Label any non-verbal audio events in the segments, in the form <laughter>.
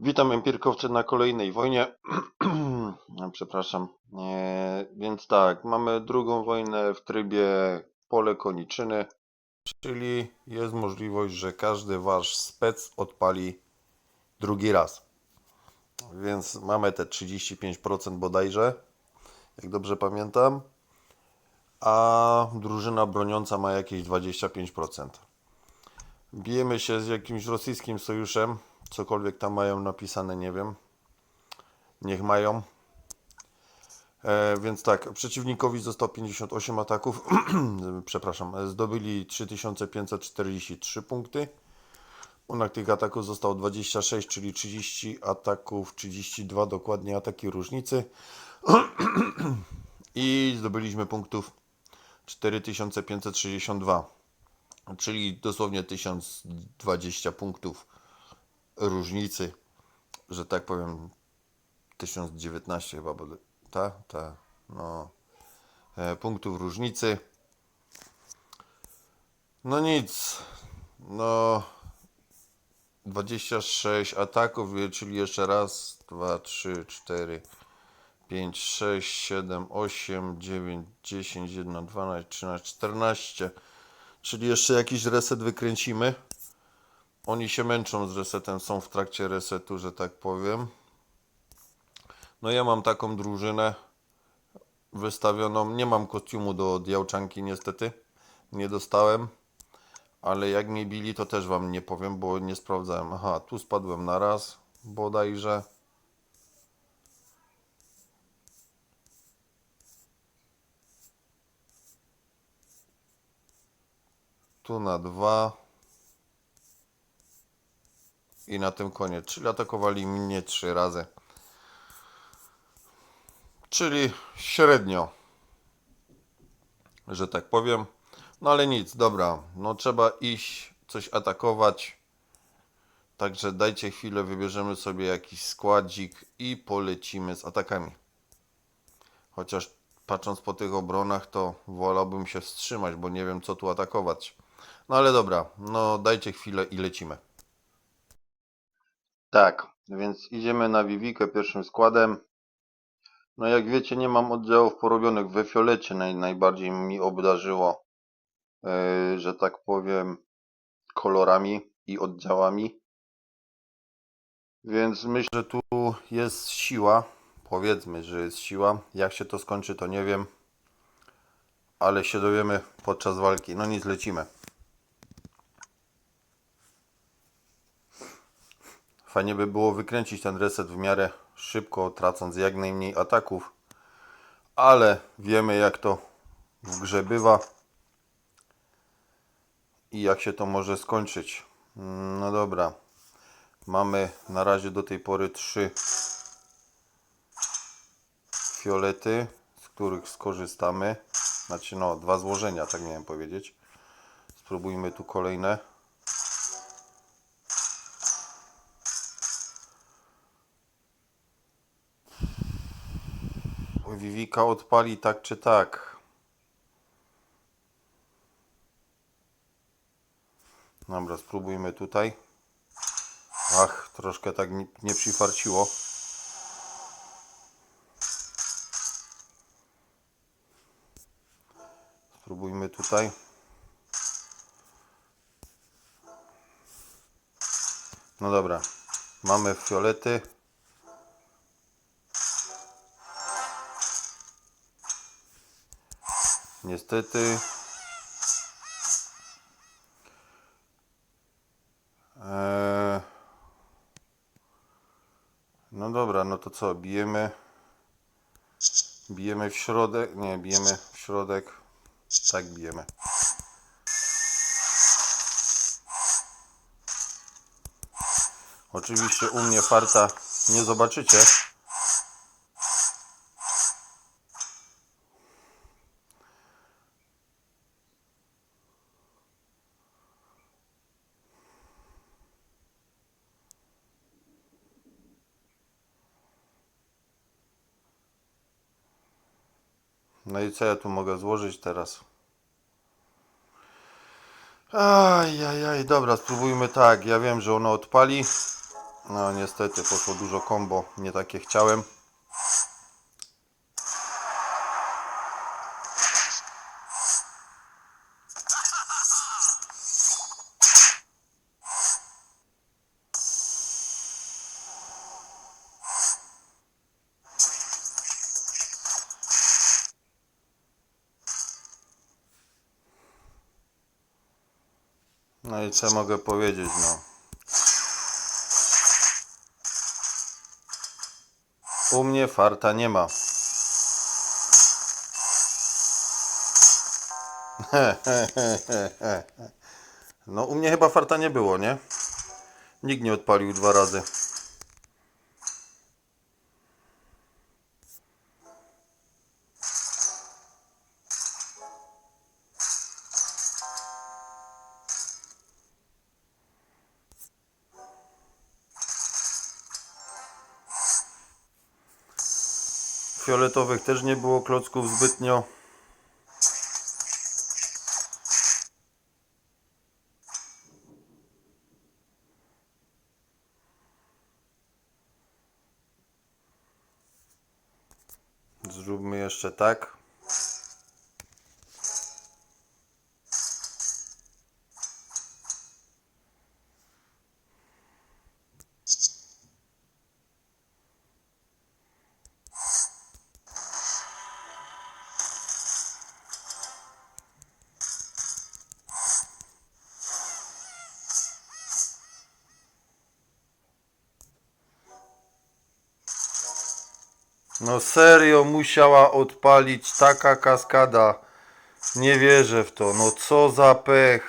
Witam empirykowcy na kolejnej wojnie. <clears throat> Przepraszam. E, więc tak, mamy drugą wojnę w trybie pole koniczyny, czyli jest możliwość, że każdy wasz spec odpali drugi raz. Więc mamy te 35% bodajże, jak dobrze pamiętam, a drużyna broniąca ma jakieś 25%. Bijemy się z jakimś rosyjskim sojuszem, cokolwiek tam mają napisane, nie wiem. Niech mają. E, więc tak, przeciwnikowi zostało 58 ataków, <clears throat> przepraszam, zdobyli 3543 punkty. Unak tych ataków zostało 26, czyli 30 ataków, 32 dokładnie ataki różnicy. <clears throat> I zdobyliśmy punktów 4562 czyli dosłownie 1020 punktów różnicy, że tak powiem 1019 chyba, bo ta, ta, no e, punktów różnicy. No nic, no 26 ataków, czyli jeszcze raz, 2, 3, 4, 5, 6, 7, 8, 9, 10, 11, 12, 13, 14. Czyli jeszcze jakiś reset wykręcimy. Oni się męczą z resetem, są w trakcie resetu, że tak powiem. No ja mam taką drużynę wystawioną. Nie mam kostiumu do diałczanki niestety. Nie dostałem. Ale jak mnie bili, to też wam nie powiem, bo nie sprawdzałem. Aha, tu spadłem na raz bodajże. Tu na dwa. I na tym koniec. Czyli atakowali mnie trzy razy. Czyli średnio. Że tak powiem. No ale nic, dobra. No trzeba iść, coś atakować. Także dajcie chwilę, wybierzemy sobie jakiś składzik i polecimy z atakami. Chociaż patrząc po tych obronach, to wolałbym się wstrzymać, bo nie wiem co tu atakować. No ale dobra, no dajcie chwilę i lecimy. Tak, więc idziemy na Vivikę pierwszym składem. No jak wiecie, nie mam oddziałów porobionych we fiolecie. Naj, najbardziej mi obdarzyło, yy, że tak powiem, kolorami i oddziałami. Więc myślę, że tu jest siła. Powiedzmy, że jest siła. Jak się to skończy, to nie wiem. Ale się dowiemy podczas walki. No nic, lecimy. Fajnie by było wykręcić ten reset w miarę szybko, tracąc jak najmniej ataków. Ale wiemy jak to w grze bywa. I jak się to może skończyć. No dobra. Mamy na razie do tej pory trzy fiolety, z których skorzystamy. Znaczy no, dwa złożenia, tak miałem powiedzieć. Spróbujmy tu kolejne. Vivika odpali tak czy tak. Dobra, spróbujmy tutaj. Ach, troszkę tak nie przyfarciło. Spróbujmy tutaj. No dobra, mamy fiolety. Niestety. Eee, no dobra, no to co, bijemy. Bijemy w środek. Nie, bijemy w środek. Tak bijemy. Oczywiście u mnie farta nie zobaczycie. No i co ja tu mogę złożyć teraz? Aj, aj, aj, dobra, spróbujmy tak. Ja wiem, że ono odpali. No niestety poszło dużo combo, nie takie chciałem. I co mogę powiedzieć, no. U mnie farta nie ma. <laughs> No u mnie chyba farta nie było, nie? Nikt nie odpalił dwa razy. Fioletowych też nie było klocków zbytnio. Zróbmy jeszcze tak. No serio musiała odpalić taka kaskada. Nie wierzę w to. No co za pech.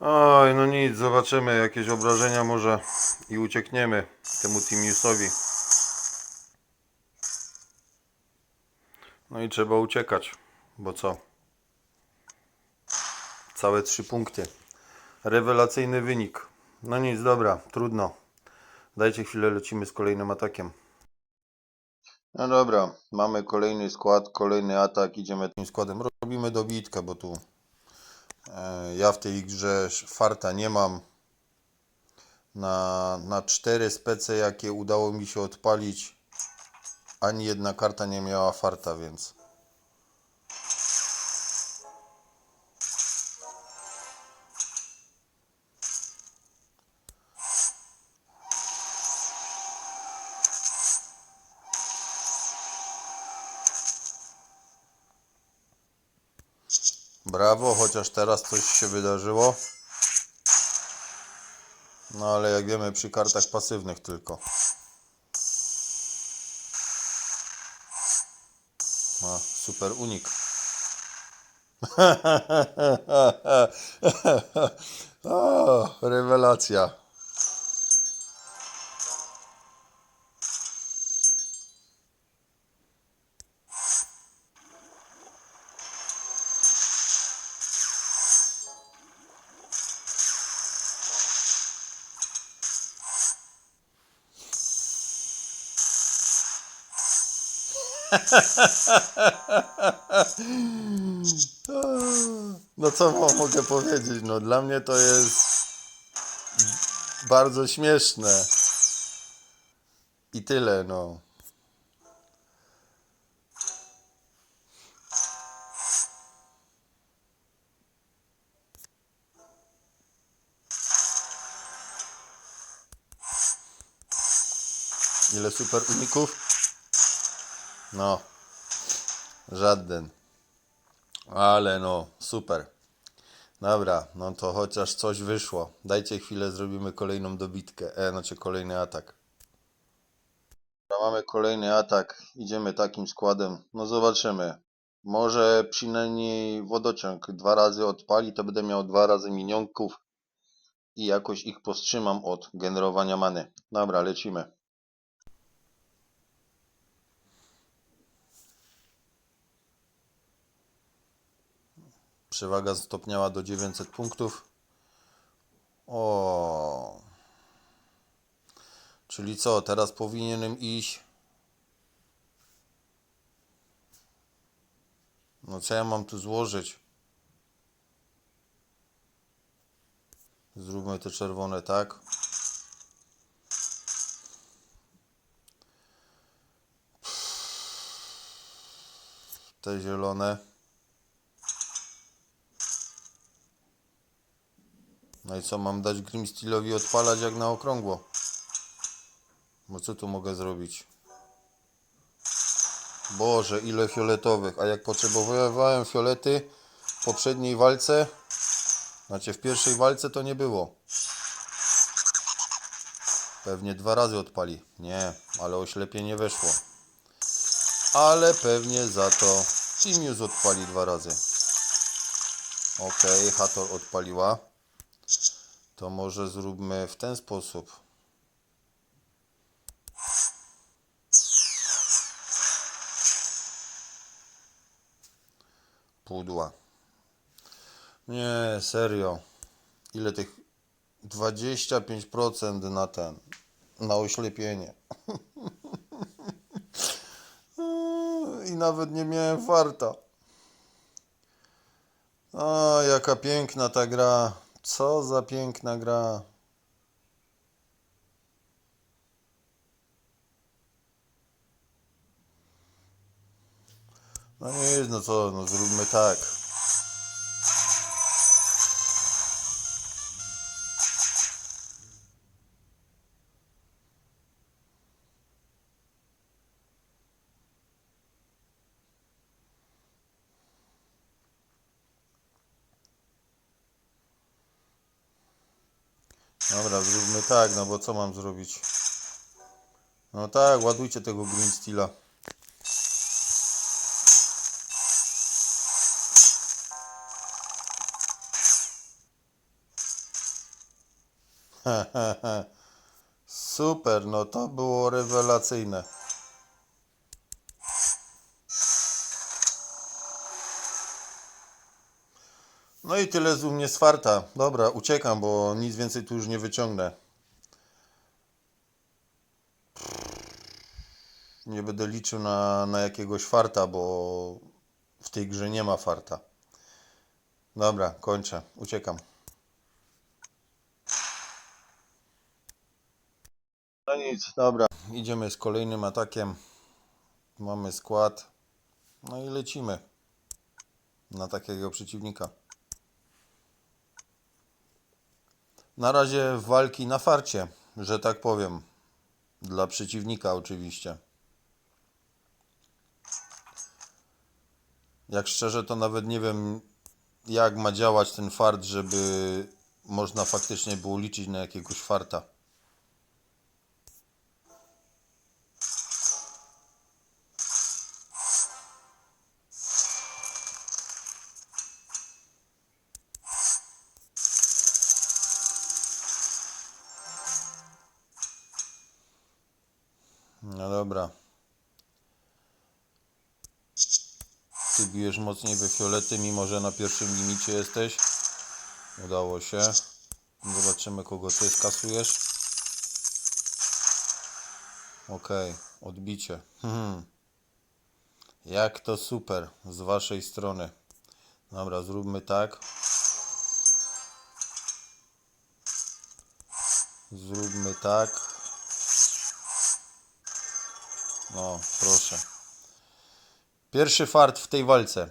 Oj, no nic, zobaczymy jakieś obrażenia może i uciekniemy temu Timiusowi. No i trzeba uciekać, bo co? Całe trzy punkty. Rewelacyjny wynik. No nic, dobra, trudno. Dajcie chwilę, lecimy z kolejnym atakiem. No dobra, mamy kolejny skład, kolejny atak, idziemy tym składem. Robimy dobitkę, bo tu e, ja w tej grze farta nie mam. Na, na cztery spece, jakie udało mi się odpalić, ani jedna karta nie miała farta, więc. Brawo, chociaż teraz coś się wydarzyło. No ale jak wiemy przy kartach pasywnych tylko. Super unik. o, <laughs> rewelacja. No co mogę powiedzieć? No dla mnie to jest bardzo śmieszne. I tyle, no. Ile super uników? No. Żaden. Ale no, super. Dobra, no to chociaż coś wyszło. Dajcie chwilę, zrobimy kolejną dobitkę. E, znaczy kolejny atak. Dobra, mamy kolejny atak. Idziemy takim składem. No zobaczymy. Może przynajmniej wodociąg dwa razy odpali, to będę miał dwa razy minionków i jakoś ich powstrzymam od generowania many. Dobra, lecimy. Przewaga stopniała do 900 punktów. O. Czyli co, teraz powinienem iść. No co ja mam tu złożyć? Zróbmy te czerwone tak. Te zielone. No i co, mam dać Grim Steelowi odpalać jak na okrągło? Bo co tu mogę zrobić? Boże, ile fioletowych. A jak potrzebowałem fiolety w poprzedniej walce, znaczy w pierwszej walce to nie było. Pewnie dwa razy odpali. Nie, ale oślepienie weszło. Ale pewnie za to Timius odpali dwa razy. Ok, Hator odpaliła. To może zróbmy w ten sposób. Pudła. Nie, serio. Ile tych 25% na ten, na oślepienie. <laughs> I nawet nie miałem farta. O, jaka piękna ta gra. Co za piękna gra. No nie, no co, no zróbmy tak. Tak, no bo co mam zrobić? No tak, ładujcie tego Green Steela. <laughs> Super, no to było rewelacyjne. No i tyle z mnie z farta. Dobra, uciekam, bo nic więcej tu już nie wyciągnę. Nie będę liczył na, na jakiegoś farta, bo w tej grze nie ma farta. Dobra, kończę. Uciekam. No nic, dobra. Idziemy z kolejnym atakiem. Mamy skład. No i lecimy na takiego przeciwnika. Na razie walki na farcie, że tak powiem. Dla przeciwnika oczywiście. Jak szczerze to nawet nie wiem jak ma działać ten fart, żeby można faktycznie było liczyć na jakiegoś farta. No dobra. Ty bijesz mocniej we fiolety, mimo że na pierwszym limicie jesteś. Udało się. Zobaczymy, kogo ty skasujesz. Okej, odbicie. Hmm. Jak to super z waszej strony. Dobra, zróbmy tak. Zróbmy tak. No, proszę. Pierwszy fart w tej walce.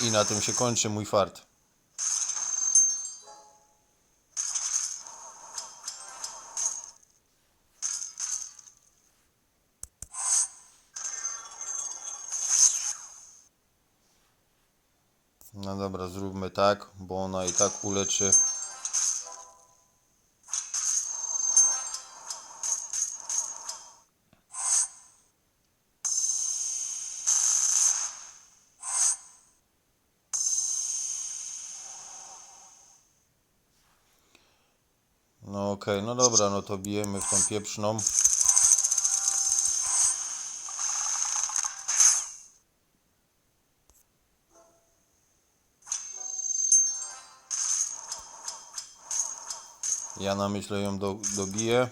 I na tym się kończy mój fart. No dobra, zróbmy tak, bo ona i tak uleczy. No okej, no dobra, no to bijemy w tą pieprzną. Ja na myślę ją do, dobiję.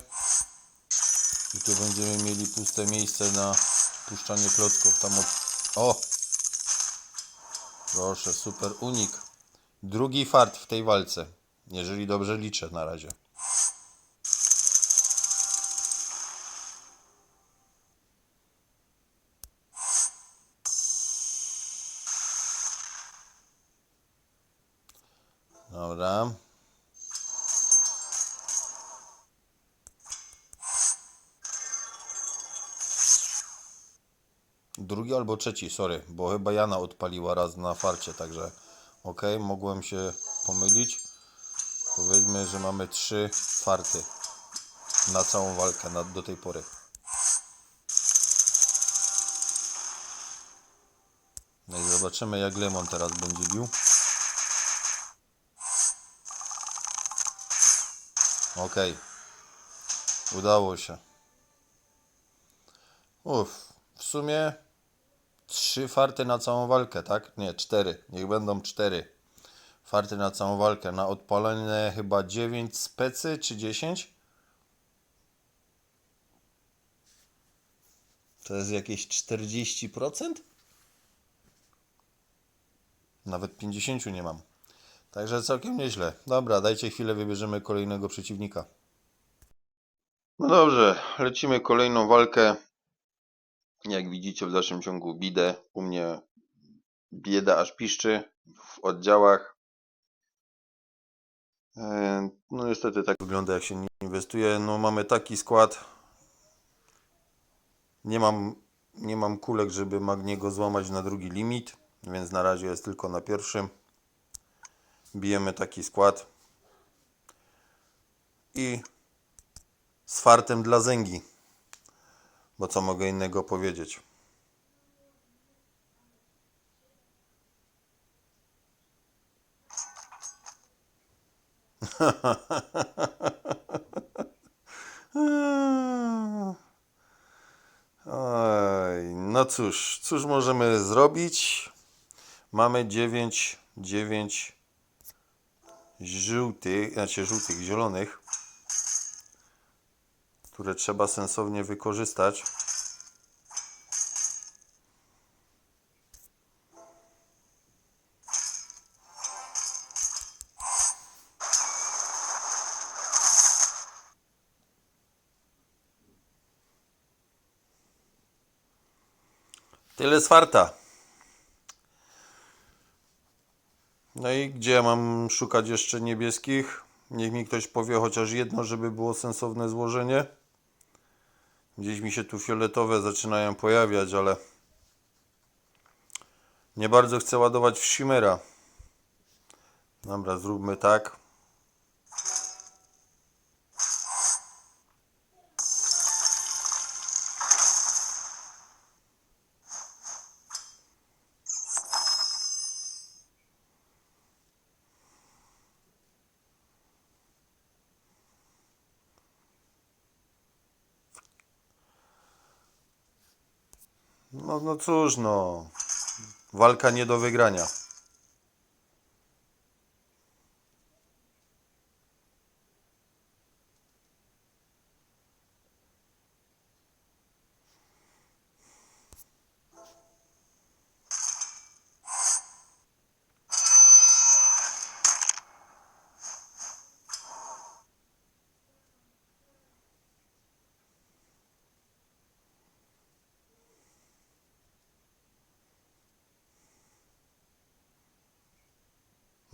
I tu będziemy mieli puste miejsce na puszczanie klocków. Tam od... O! Proszę, super unik. Drugi fart w tej walce. Jeżeli dobrze liczę na razie. Dobra. Drugi albo trzeci, sorry, bo chyba Jana odpaliła raz na farcie, także ok, mogłem się pomylić. Powiedzmy, że mamy trzy farty na całą walkę na, do tej pory. No i zobaczymy jak Lemon teraz będzie bił. Ok. Udało się. Uff. W sumie trzy farty na całą walkę, tak? Nie, cztery. Niech będą cztery. Farty na całą walkę. Na odpalenie chyba 9 specy czy 10? To jest jakieś 40%? Nawet 50 nie mam. Także całkiem nieźle. Dobra, dajcie chwilę, wybierzemy kolejnego przeciwnika. No dobrze, lecimy kolejną walkę. Jak widzicie w dalszym ciągu bidę. U mnie bieda aż piszczy w oddziałach. E, No niestety tak wygląda jak się nie inwestuje. No mamy taki skład. Nie mam, nie mam kulek, żeby Magniego złamać na drugi limit, więc na razie jest tylko na pierwszym. Bijemy taki skład. I z fartem dla zęgi. Bo co mogę innego powiedzieć? Oj, no cóż, cóż możemy zrobić? Mamy 9, 9 żółtych, znaczy żółtych, zielonych, które trzeba sensownie wykorzystać. Tyle z. No i gdzie mam szukać jeszcze niebieskich? Niech mi ktoś powie chociaż jedno, żeby było sensowne złożenie. Gdzieś mi się tu fioletowe zaczynają pojawiać, ale nie bardzo chcę ładować w Shimera. Dobra, zróbmy tak. No, no cóż, no. Walka nie do wygrania.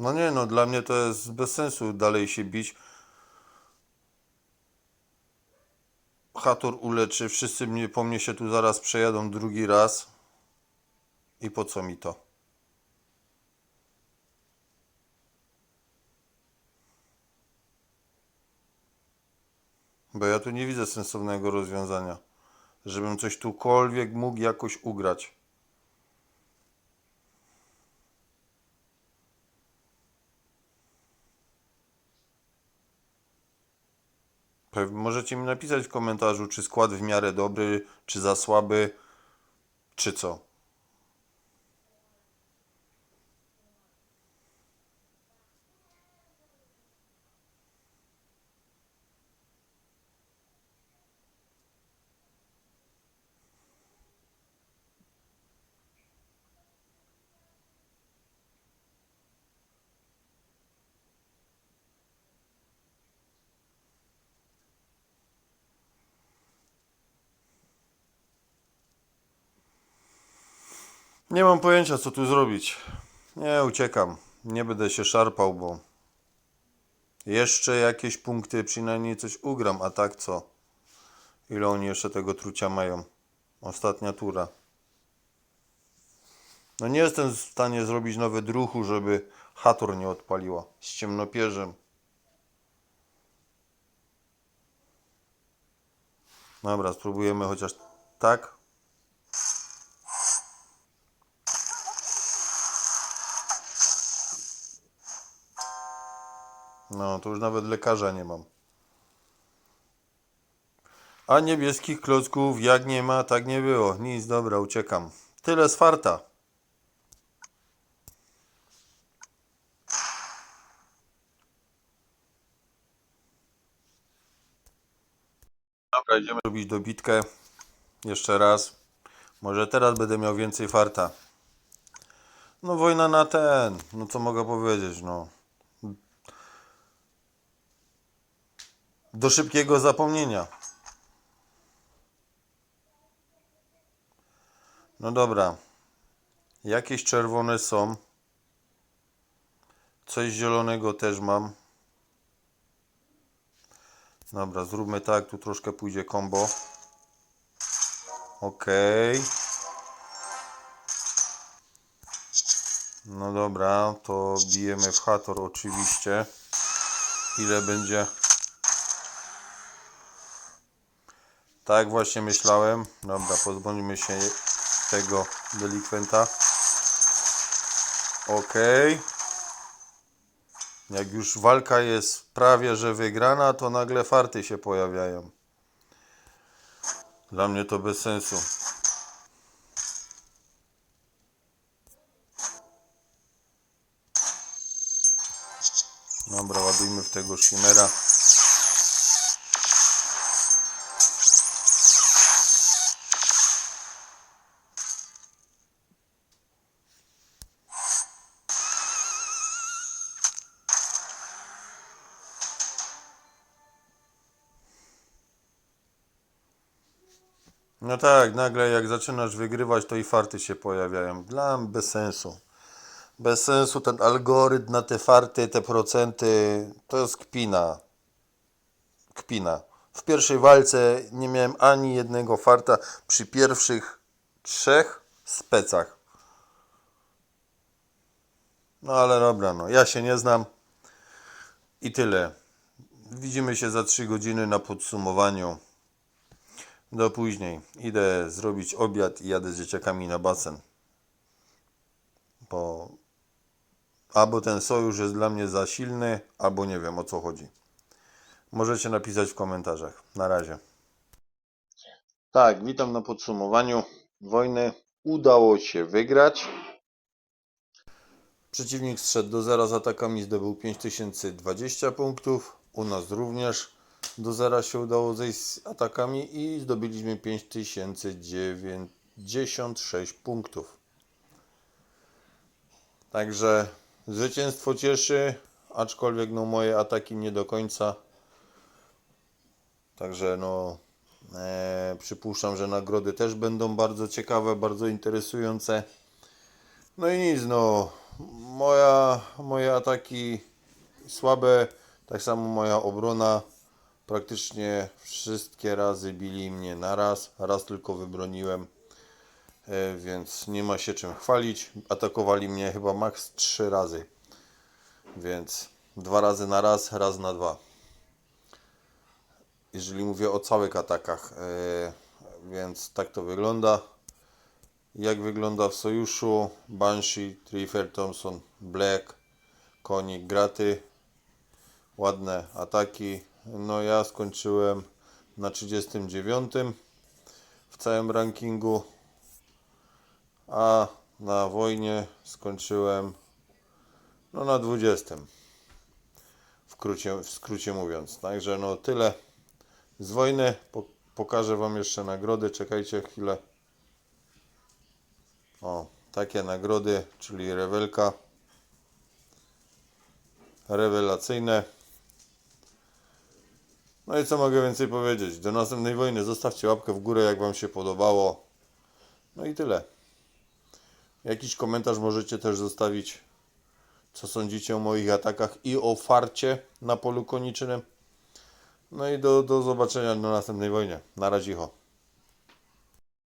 No nie, no dla mnie to jest bez sensu dalej się bić. Hator uleczy, wszyscy mnie, po mnie się tu zaraz przejadą drugi raz. I po co mi to? Bo ja tu nie widzę sensownego rozwiązania. Żebym coś tukolwiek mógł jakoś ugrać. Możecie mi napisać w komentarzu, czy skład w miarę dobry, czy za słaby, czy co. Nie mam pojęcia, co tu zrobić. Nie, uciekam. Nie będę się szarpał, bo jeszcze jakieś punkty, przynajmniej coś ugram, a tak co? Ile oni jeszcze tego trucia mają? Ostatnia tura. No nie jestem w stanie zrobić nawet ruchu, żeby Hator nie odpaliła z ciemnopierzem. Dobra, spróbujemy chociaż tak. No, to już nawet lekarza nie mam. A niebieskich klocków jak nie ma, tak nie było. Nic, dobra, uciekam. Tyle z farta. Dobra, idziemy robić dobitkę. Jeszcze raz. Może teraz będę miał więcej farta. No wojna na ten. No co mogę powiedzieć, no. Do szybkiego zapomnienia. No dobra. Jakieś czerwone są. Coś zielonego też mam. Dobra, zróbmy tak, tu troszkę pójdzie combo. Ok. No dobra, to bijemy w Hator oczywiście. Ile będzie? Tak właśnie myślałem. Dobra, pozbądźmy się tego delikwenta. Ok. Jak już walka jest prawie że wygrana, to nagle farty się pojawiają. Dla mnie to bez sensu. Dobra, ładujmy w tego Shimera. No tak, nagle jak zaczynasz wygrywać, to i farty się pojawiają. Dla mnie bez sensu. Bez sensu ten algorytm na te farty, te procenty, to jest kpina. Kpina. W pierwszej walce nie miałem ani jednego farta przy pierwszych trzech specach. No ale dobra, no ja się nie znam. I tyle. Widzimy się za 3 godziny na podsumowaniu. Do później. Idę zrobić obiad i jadę z dzieciakami na basen. Bo albo ten sojusz jest dla mnie za silny, albo nie wiem o co chodzi. Możecie napisać w komentarzach. Na razie. Tak, witam na podsumowaniu wojny. Udało się wygrać. Przeciwnik zszedł do zera z atakami, zdobył 5020 punktów. U nas również do zera się udało zejść z atakami i zdobyliśmy 5096 punktów. Także zwycięstwo cieszy, aczkolwiek no moje ataki nie do końca. Także no e, przypuszczam, że nagrody też będą bardzo ciekawe, bardzo interesujące. No i nic, no moja, moje ataki słabe, tak samo moja obrona. Praktycznie wszystkie razy bili mnie na raz, raz tylko wybroniłem, e, więc nie ma się czym chwalić. Atakowali mnie chyba maks 3 razy, więc dwa razy na raz, raz na dwa. Jeżeli mówię o całych atakach, e, więc tak to wygląda. Jak wygląda w sojuszu Banshee, Trifer, Thompson, Black, Konik, Graty. Ładne ataki. No ja skończyłem na 39 w całym rankingu, a na wojnie skończyłem no na 20. W w skrócie mówiąc. Także no tyle z wojny. Po, pokażę Wam jeszcze nagrody. Czekajcie chwilę. O, takie nagrody, czyli rewelka. Rewelacyjne. No i co mogę więcej powiedzieć? Do następnej wojny zostawcie łapkę w górę, jak Wam się podobało. No i tyle. Jakiś komentarz możecie też zostawić, co sądzicie o moich atakach i o farcie na polu konicznym. No i do, do zobaczenia na następnej wojnie. Na razie.